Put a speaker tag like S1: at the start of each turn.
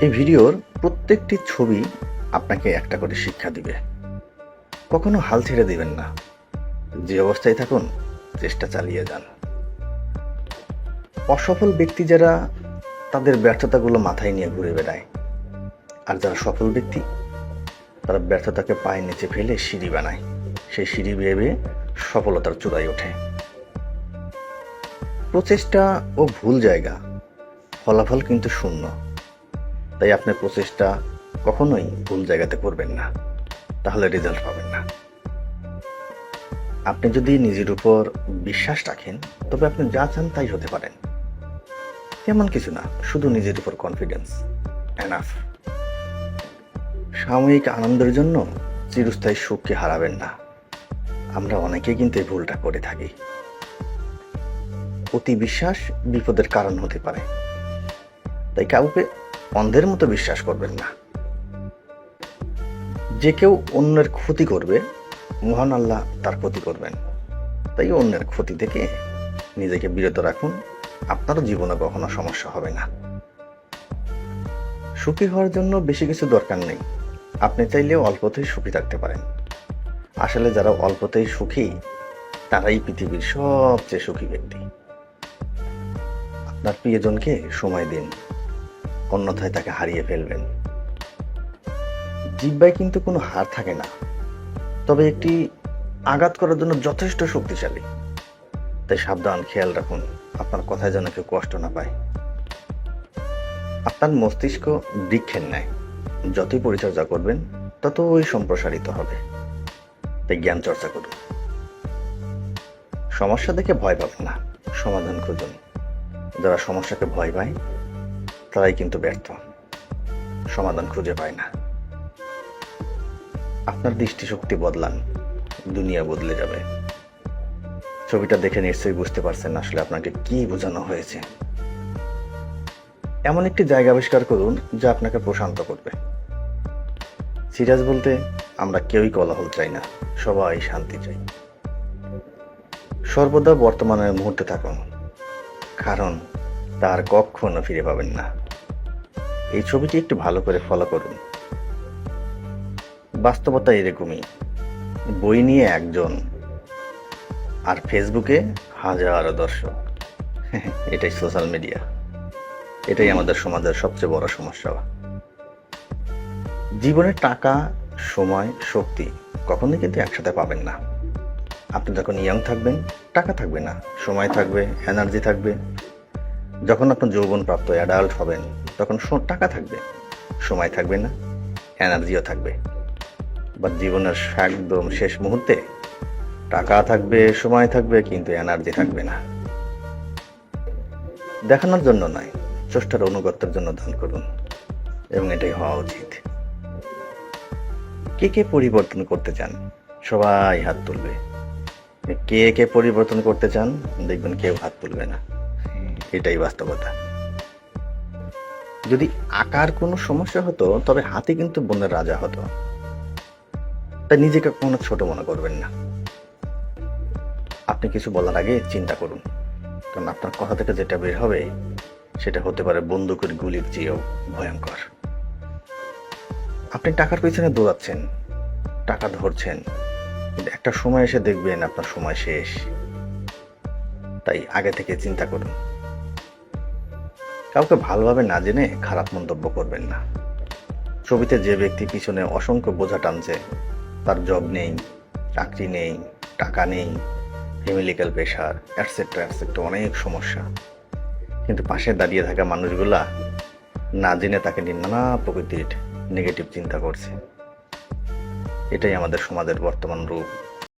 S1: এই ভিডিওর প্রত্যেকটি ছবি আপনাকে একটা করে শিক্ষা দিবে। কখনো হাল ছেড়ে দিবেন না। যে অবস্থায় থাকুন, চেষ্টা চালিয়ে যান। অসফল ব্যক্তি যারা তাদের ব্যর্থতাগুলো মাথায় নিয়ে ঘুরে বেড়ায়। আর যারা সফল ব্যক্তি, তারা ব্যর্থতাকে পায়ে নিচে ফেলে সিঁড়ি বানায়। সেই সিঁড়ি বেয়ে বেয়ে সফলতার চূড়ায় ওঠে। প্রচেষ্টা ও ভুল জায়গা, ফলাফল কিন্তু শূন্য। তাই আপনার প্রচেষ্টা কখনোই ভুল জায়গাতে করবেন না। তাহলে রেজাল্ট পাবেন না। আপনি যদি নিজের উপর বিশ্বাস রাখেন, তবে আপনি যা চান তাই হতে পারেন। তেমন কিছু না, শুধু নিজের উপর কনফিডেন্স এনাফ সাময়িক আনন্দের জন্য চিরস্থায়ী সুখকে হারাবেন না। আমরা অনেকেই কিন্তু এই ভুলটা করে থাকি। অতি বিশ্বাস বিপদের কারণ হতে পারে। তাই কাউকে অন্ধের মতো বিশ্বাস করবেন না। যে কেউ অন্যের ক্ষতি করবে, মহান আল্লাহ তার ক্ষতি করবেন। তাই অন্যের ক্ষতি থেকে নিজেকে বিরত রাখুন আপনারও জীবনে কখনো সমস্যা হবে না। সুখী হওয়ার জন্য বেশি কিছু দরকার নেই। আপনি চাইলে অল্পতেই সুখী থাকতে পারেন। আসলে যারা অল্পতেই সুখী, তারাই পৃথিবীর সবচেয়ে সুখী ব্যক্তি। আপনার প্রিয়জনকে সময় দিন। অন্যথায় তাকে হারিয়ে ফেলবেন। জিব্বায় কিন্তু কোনো হার থাকে না। তবে একটি আঘাত করার জন্য যথেষ্ট শক্তিশালী। তাই সাবধান খেয়াল রাখুন, আপনার কথায় যেন কেউ কষ্ট না পায়। আপনার মস্তিষ্ক বৃক্ষের ন্যায়। যতই পরিচর্যা করবেন, ততই সম্প্রসারিত হবে। তাই জ্ঞান চর্চা করুন। সমস্যা দেখে ভয় পাবেন না। সমাধান খুঁজুন। যারা সমস্যাকে ভয় পায় তারাই কিন্তু ব্যর্থ। সমাধান খুঁজে পায় না। আপনার দৃষ্টিশক্তি বদলান, দুনিয়া বদলে যাবে। ছবিটা দেখে নিশ্চয়ই বুঝতে পারছেন আসলে আপনাকে কি বোঝানো হয়েছে। এমন একটি জায়গা আবিষ্কার করুন যা আপনাকে প্রশান্ত করবে। সিরিয়াস বলতে, আমরা কেউই কলহল চাই না, সবাই শান্তি চাই। সর্বদা বর্তমানের মুহূর্তে থাকুন। কারণ তার কখনো ফিরে পাবেন না। এই ছবিটি একটু ভালো করে ফলো করুন। বাস্তবতা এরকমই। বই নিয়ে একজন। আর ফেসবুকে হাজারো দর্শক। এটাই সোশ্যাল মিডিয়া এটাই আমাদের সমাজের সবচেয়ে বড় সমস্যা। জীবনে টাকা, সময়, শক্তি কখনোই কিন্তু একসাথে পাবেন না। আপনি যখন ইয়াং থাকবেন, টাকা থাকবে না। সময় থাকবে এনার্জি থাকবে। যখন আপনার যৌবন প্রাপ্ত অ্যাডাল্ট হবেন, তখন টাকা থাকবে। সময় থাকবে না এনার্জিও থাকবে। বা জীবনের একদম শেষ মুহূর্তে টাকা থাকবে, সময় থাকবে, কিন্তু এনার্জি থাকবে না। দেখানোর জন্য নয়, চেষ্টার অনুগত্যের জন্য দান করুন। এবং এটাই হওয়া উচিত। কে কে পরিবর্তন করতে চান? সবাই হাত তুলবে। কে কে পরিবর্তন করতে চান? দেখবেন কেউ হাত তুলবে না। এটাই বাস্তবতা। যদি আকার কোনো সমস্যা হতো, তবে হাতে কিন্তু বনের রাজা হতো। তাই নিজেকে কোনো ছোট মনে করবেন না। আপনি কিছু বলার আগে চিন্তা করুন। কারণ আপনার কথা থেকে যেটা বের হবে, সেটা হতে পারে বন্দুকের গুলির চেয়েও ভয়ঙ্কর। আপনি টাকার পেছনে দৌড়াচ্ছেন, টাকা ধরছেন, কিন্তু একটা সময় এসে দেখবেন আপনার সময় শেষ। তাই আগে থেকে চিন্তা করুন। কাউকে ভালোভাবে না জেনে খারাপ মন্তব্য করবেন না। ছবিতে যে ব্যক্তি পিছনে অসংখ্য বোঝা টানছে, তার জব নেই, চাকরি নেই, টাকা নেই ফ্যামিলিক্যাল প্রেশার অ্যাটসেট্রা অ্যাটসেট্রা অনেক সমস্যা। কিন্তু পাশে দাঁড়িয়ে থাকা মানুষগুলা না জেনে তাকে নিয়ে নানা প্রকৃতির নেগেটিভ চিন্তা করছে। এটাই আমাদের সমাজের বর্তমান রূপ।